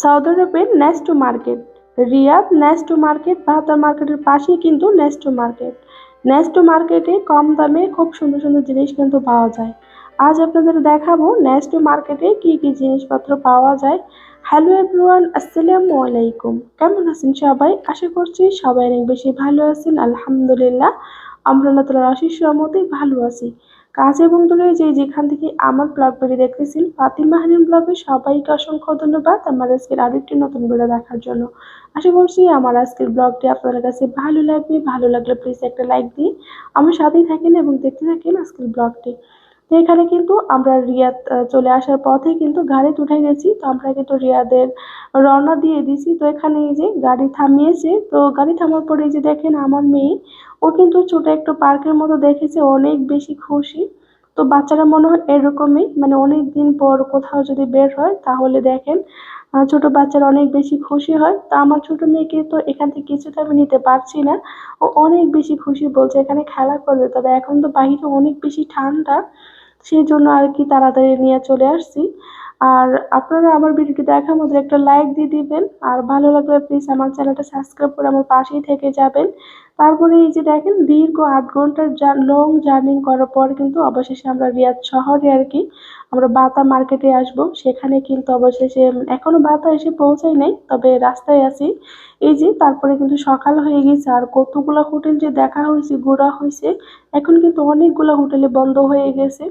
Saudi আরবের Nesto market. Riyadh Nesto market, ভাতা মার্কেটের পাশেই কিন্তু নেস্টো মার্কেট। নেস্টো মার্কেটে কম দামে খুব সুন্দর সুন্দর জিনিস কিন্তু পাওয়া যায়। আজ আপনাদের দেখাবো নেস্টো মার্কেটে কি কি জিনিসপত্র পাওয়া যায়। হ্যালো এভরিওয়ান, আসসালামু আলাইকুম। কেমন আছেন সবাই? আশা করছি সবাই অনেক বেশি ভালো আছেন। আলহামদুলিল্লাহ, আমরা আল্লাহ তালার আশিস রহমতে ভালো আছি। কাজ এবং দূরে যে যেখান থেকে আমার ব্লগ ভিডিও দেখতেছেন, ফাতিমা হানিম ব্লগে সবাইকে অসংখ্য ধন্যবাদ আমার আজকের আরেকটি নতুন ভিডিও দেখার জন্য। আশা করছি আমার আজকের ব্লগটি আপনাদের কাছে ভালো লাগবে। ভালো লাগলে প্লিজ একটা লাইক দিয়ে আমার সাথেই থাকেন এবং দেখতে থাকেন আজকের ব্লগটি তো এখানে কিন্তু আমরা রিয়াদ চলে আসার পথে কিন্তু গাড়ি উঠে গেছি। তো আমরা কিন্তু রিয়াদের রওনা দিয়ে দিছি তো এখানে এই যে গাড়ি থামিয়েছে, তো গাড়ি থামার পরে এই যে দেখেন আমার মেয়ে, ও কিন্তু ছোট একটা পার্কের মতো দেখেছে, অনেক বেশি খুশি। তো বাচ্চারা মনে হয় এরকমই মানে অনেক দিন পর কোথাও যদি বের হয়, তাহলে দেখেন ছোট বাচ্চারা অনেক বেশি খুশি হয়। তো আমার ছোট মেয়েকে তো এখান থেকে কিছুতে আমি নিতে পারছি না। ও অনেক বেশি খুশি বলছে, এখানে খেলা করবে। তবে এখন তো বাহিরে অনেক বেশি ঠান্ডা। সেই জন্য আর কি তাড়াতাড়ি নিয়ে চলে আসছি। আর আপনারা আমার ভিডিওটি দেখার মধ্যে একটা লাইক দিয়ে দিবেন। আর ভালো লাগলে প্লিজ আমার চ্যানেলটা সাবস্ক্রাইব করে আমার পাশেই থেকে যাবেন। তারপরে এই যে দেখেন, দীর্ঘ আট ঘণ্টার লং জার্নি করার পর কিন্তু অবশেষে আমরা রিয়াদ শহরে আর কি আমরা বাতা মার্কেটে আসব। সেখানে কিন্তু অবশেষে এখনও বাতা এসে পৌঁছাই নাই, তবে রাস্তায় আছি। এই যে তারপরে কিন্তু সকাল হয়ে গেছে, আর কতগুলো হোটেল যে দেখা হয়েছে, ঘোরা হয়েছে, এখন কিন্তু অনেকগুলো হোটেলে বন্ধ হয়ে গেছে।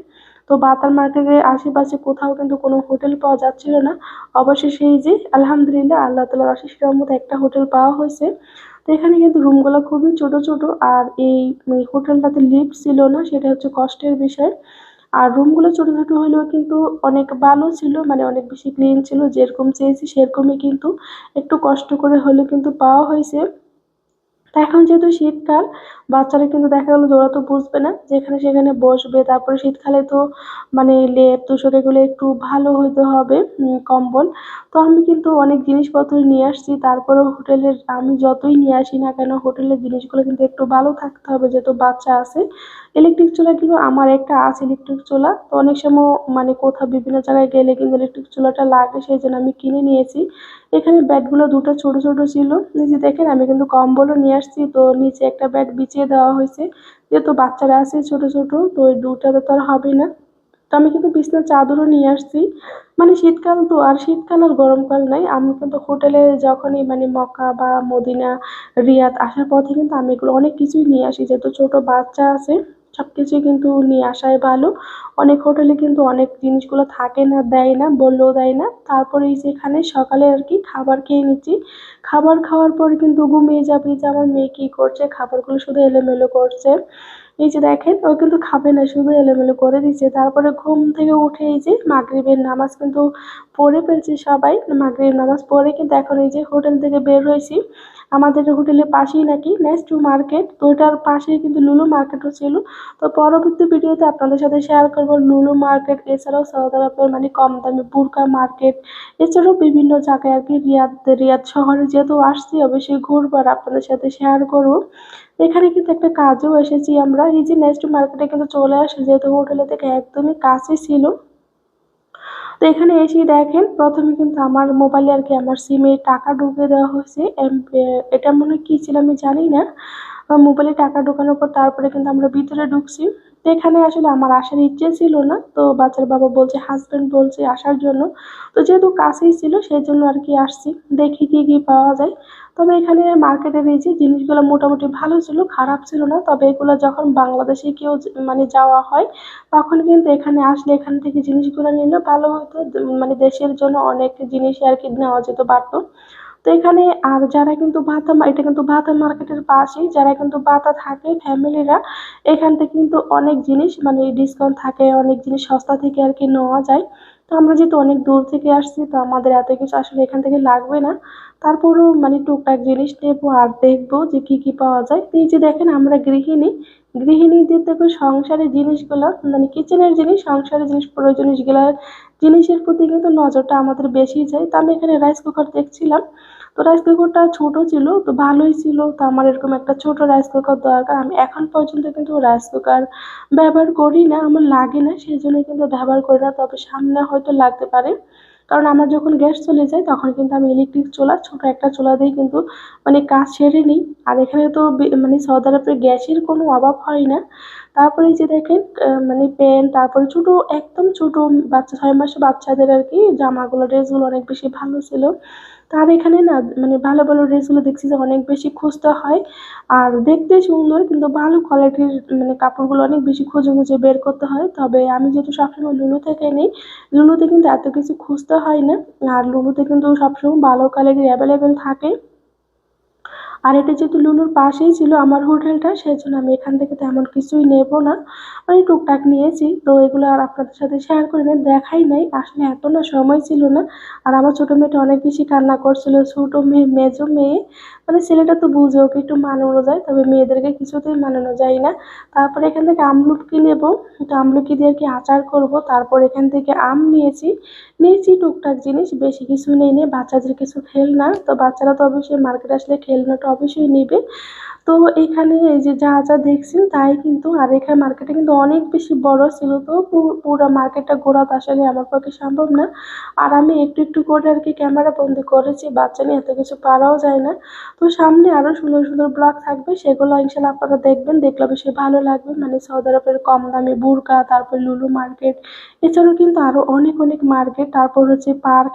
তো বাতার মার্কেটের আশেপাশে কোথাও কিন্তু কোনো হোটেল পাওয়া যাচ্ছিল না। অবশেষে এই যে, আলহামদুলিল্লাহ, আল্লাহ তালার আশিস রহমতে একটা হোটেল পাওয়া হয়েছে। তো এখানে কিন্তু রুমগুলো খুবই ছোট ছোট, আর এই হোটেলটাতে লিফট ছিল না, সেটা হচ্ছে কষ্টের বিষয়। আর রুমগুলো ছোট ছোট হলেও কিন্তু অনেক ভালো ছিল মানে অনেক বেশি ক্লিন ছিল, যেরকম চেয়েছি সেরকমই কিন্তু একটু কষ্ট করে হলেও কিন্তু পাওয়া হয়েছে। এখন যেহেতু শীতকাল বাচ্চারা কিন্তু দেখা গেলো ওরা তো বুঝবে না যেখানে সেখানে বসবে। তারপরে শীতকালে তো মানে লেপ, তুষর এগুলো একটু ভালো হইতে হবে কম্বল। তো আমি কিন্তু অনেক জিনিসপত্র নিয়ে আসছি। তারপরেও হোটেলের আমি যতই নিয়ে আসি না কেন, হোটেলের জিনিসগুলো কিন্তু একটু ভালো থাকতে হবে যেহেতু বাচ্চা আছে। ইলেকট্রিক চুলা কিন্তু আমার একটা আছে ইলেকট্রিক চুলা। তো অনেক সময় মানে কোথাও বিভিন্ন জায়গায় গেলে কিন্তু ইলেকট্রিক চুলাটা লাগে, সেই জন্য আমি কিনে নিয়েছি। এখানে ব্যাটগুলো দুটো ছোট ছোট ছিল। নিচে দেখেন, আমি কিন্তু কম্বলও নিয়ে আসছি। তো নিচে একটা ব্যাট বিছিয়ে দেওয়া হয়েছে যেহেতু বাচ্চারা আছে ছোট ছোট, তো ওই দুটাতে তো আর হবে না। তো আমি কিন্তু বিছনার চাদরও নিয়ে আসছি। মানে শীতকাল তো, আর শীতকাল আর গরমকাল নাই। আমি কিন্তু হোটেলে যখনই মানে মক্কা বা মদিনা, রিয়াদ আসার পথে কিন্তু আমি এগুলো অনেক কিছুই নিয়ে আসি। যেহেতু ছোট বাচ্চা আছে সব কিছুই কিন্তু নিয়ে আসাই ভালো। অনেক হোটেলে কিন্তু অনেক জিনিসগুলো থাকে না, দেয় না, বললেও দেয় না। তারপরে এই যে এখানে সকালে আর কি খাবার খেয়ে নিচ্ছি। খাবার খাওয়ার পরে কিন্তু ঘুমিয়ে যাবে যে আমার মেয়ে কী করছে, খাবারগুলো শুধু এলোমেলো করছে। এই যে দেখেন, ও কিন্তু খাবে না, শুধু এলোমেলো করে দিচ্ছে। তারপরে ঘুম থেকে উঠে এই যে মাগরিবের নামাজ কিন্তু পড়ে ফেলছে সবাই। মাগরিব নামাজ পড়ে কিন্তু এখন এই যে হোটেল থেকে বের হয়েছি। আমাদের হোটেলের পাশেই নাকি নেক্সট টু মার্কেট, তো ওটার পাশেই কিন্তু লুলু মার্কেটও ছিল। তো পরবর্তী ভিডিওতে আপনাদের সাথে শেয়ার করব লুলু মার্কেট, এছাড়াও সৌদি আরবের মানে কম দামে বুরকা মার্কেট, এছাড়াও বিভিন্ন জায়গায় আর কি রিয়াদ রিয়াদ শহরে যেহেতু আসছি, অবশ্যই ঘুরবো আর আপনাদের সাথে শেয়ার করব। এখানে কিন্তু একটা কাজও এসেছি আমরা। এই যে নেক্সট মার্কেটে কিন্তু চলে আসি, যেহেতু হোটেলে থেকে একদমই কাছে ছিল। তো এখানে এসে দেখেন, প্রথমে কিন্তু আমার মোবাইলে আর কি আমার সিমে টাকা ঢুকে দেওয়া হয়েছে। এটা মনে কী ছিল আমি জানি না। মোবাইলে টাকা ঢোকানোর পর তারপরে কিন্তু আমরা ভিতরে ঢুকছি। তো এখানে আসলে আমার আসার ইচ্ছে ছিল না। তো বাচ্চার বাবা বলছে হাজব্যান্ড বলছে আসার জন্য। তো যেহেতু কাছেই ছিল সেই জন্য আর কি আসছি। দেখি কি কি পাওয়া যায়। তবে এখানে মার্কেটের এই যে জিনিসগুলো মোটামুটি ভালো ছিল, খারাপ ছিল না। তবে এগুলো যখন বাংলাদেশে কেউ মানে যাওয়া হয়, তখন কিন্তু এখানে আসলে এখান থেকে জিনিসগুলো নিলে ভালো হতো। মানে দেশের জন্য অনেক জিনিস আর কি নেওয়া যেতে পারতো তো এখানে, আর যারা কিন্তু ভাতা এটা কিন্তু ভাতা মার্কেটের পাশেই, যারা কিন্তু ভাতা থাকে ফ্যামিলিরা, এখান থেকে কিন্তু অনেক জিনিস মানে ডিসকাউন্ট থাকে, অনেক জিনিস সস্তা থেকে আর কি নেওয়া যায়। তো আমরা যেহেতু অনেক দূর থেকে আসছি, তো আমাদের এত কিছু আসলে এখান থেকে লাগবে না। তারপরেও মানে টুকটাক জিনিস নেব আর দেখব যে কি কি পাওয়া যায়। এই যে দেখেন, আমরা গৃহিণী গৃহিণীদের থেকে সংসারের জিনিসগুলো মানে কিচেনের জিনিস, সংসারের জিনিস, প্রয়োজনীয় জিনিসের প্রতি কিন্তু নজরটা আমাদের বেশি যায়। তো আমি এখানে রাইস কুকার দেখছিলাম। তো রাইস কুকারটা ছোটো ছিল, তো ভালোই ছিল। তো আমার এরকম একটা ছোট রাইস কুকার দরকার। আমি এখন পর্যন্ত কিন্তু রাইস কুকার ব্যবহার করি না, আমার লাগে না সেই জন্য কিন্তু ব্যবহার করি না। তবে সামনে হয়তো লাগতে পারে। কারণ আমার যখন গ্যাস চলে যায়, তখন কিন্তু আমি ইলেকট্রিক চুলা, ছোটো একটা চুলা দিয়ে কিন্তু মানে কাজ সেরে নিই। আর এখানে তো মানে সৌদি আরবে গ্যাসের কোনো অভাব হয় না। তারপরে যে দেখেন মানে প্যান্ট তারপরে ছোটো, একদম ছোটো, বাচ্চা ছয় মাসের বাচ্চাদের আর কি, জামাগুলো, ড্রেসগুলো অনেক বেশি ভালো ছিল। তার এখানে না মানে ভালো ভালো ড্রেসগুলো দেখছি যে অনেক বেশি খুঁজতে হয়। আর দেখতে সুন্দর, কিন্তু ভালো কোয়ালিটির মানে কাপড়গুলো অনেক বেশি খুঁজে খুঁজে বের করতে হয়। তবে আমি যেহেতু সবসময় লুলু থেকে নিই লুলুতে কিন্তু এত কিছু খুঁজতে হয় না। আর লুলুতে কিন্তু সবসময় ভালো কোয়ালিটির অ্যাভেলেবেল থাকে। আর এটা যেহেতু লুলুর পাশেই ছিল আমার হোটেলটা সেই জন্য আমি এখান থেকে তেমন কিছুই নেব না। মানে টুকটাক নিয়েছি, তো এগুলো আর আপনাদের সাথে শেয়ার করি না দেখাই নাই। আসলে এত না সময় ছিল না। আর আমার ছোটো মেয়েটা অনেক বেশি কান্না করছিল, ছোটো মেয়ে, মেজো মেয়ে। মানে ছেলেটা তো বুঝে, ওকে একটু মানানো যায়, তবে মেয়েদেরকে কিছুতেই মানানো যায় না। তারপরে এখান থেকে আমলকি নেব। তো আমলকি দিয়ে কি আচার করব। তারপর এখান থেকে আম নিয়েছি। নিয়েছি টুকটাক জিনিস, বেশি কিছু নেই, নিয়ে বাচ্চাদের কিছু খেলনা। তো বাচ্চারা তো অবশ্যই মার্কেটে আসলে খেলনাটা অবশ্যই নেবে। তো এখানে এই যে যা যা দেখছেন তাই কিন্তু, আর এখানে মার্কেটটা কিন্তু অনেক বেশি বড় ছিল তো পুরো মার্কেটটা ঘোরা আসলে আমার পক্ষে সম্ভব না। আর আমি একটু একটু করে আর কি ক্যামেরা বন্দি করেছি, বাচ্চা নিয়ে এত কিছু পারাও যায় না। তো সামনে আরও সুন্দর সুন্দর ব্লগ থাকবে, সেগুলো ইনশাল্লাহ আপনারা দেখবেন, দেখলে অবশ্যই ভালো লাগবে। মানে সৌদি আরবের কম দামে বুরকা, তারপর লুলু মার্কেট এছাড়াও কিন্তু আরও অনেক অনেক মার্কেট তারপর হচ্ছে পার্ক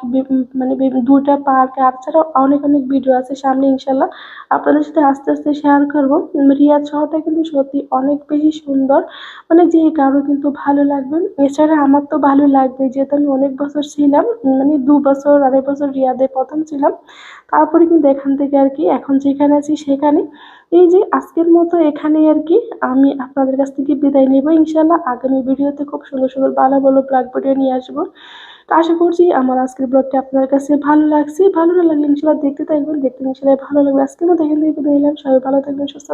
মানে দুইটা পার্ক আর ছাড়াও অনেক অনেক ভিডিও আছে সামনে ইনশাল্লাহ। আপনাদের সাথে আস্তে আস্তে শেয়ার করব। উম, রিয়াদ শহরটা কিন্তু সত্যি অনেক বেশি সুন্দর। মানে যে কারও কিন্তু ভালো লাগবে এছাড়া আমার তো ভালো লাগবে যেহেতু আমি অনেক বছর ছিলাম মানে দু বছর আড়াই বছর রিয়াদে প্রথম ছিলাম। তারপরে কিন্তু এখান থেকে আর কি এখন যেখানে আছি সেখানে। এই যে আজকের মতো এখানেই আর কি আমি আপনাদের কাছ থেকে বিদায় নেব। ইনশাল্লাহ আগামী ভিডিওতে খুব সুন্দর সুন্দর ভালো ভালো ব্লগ ভিডিও নিয়ে আসব। তো আশা করছি আমার আজকের ব্লগটা আপনার কাছে ভালো লাগছে। ভালো না লাগলে ইনশাল্লাহ দেখতে থাকবেন। দেখতে ইনশাল্লাহ ভালো লাগবে। আজকের মতো এখান থেকে সবাই ভালো থাকবেন, সুস্থ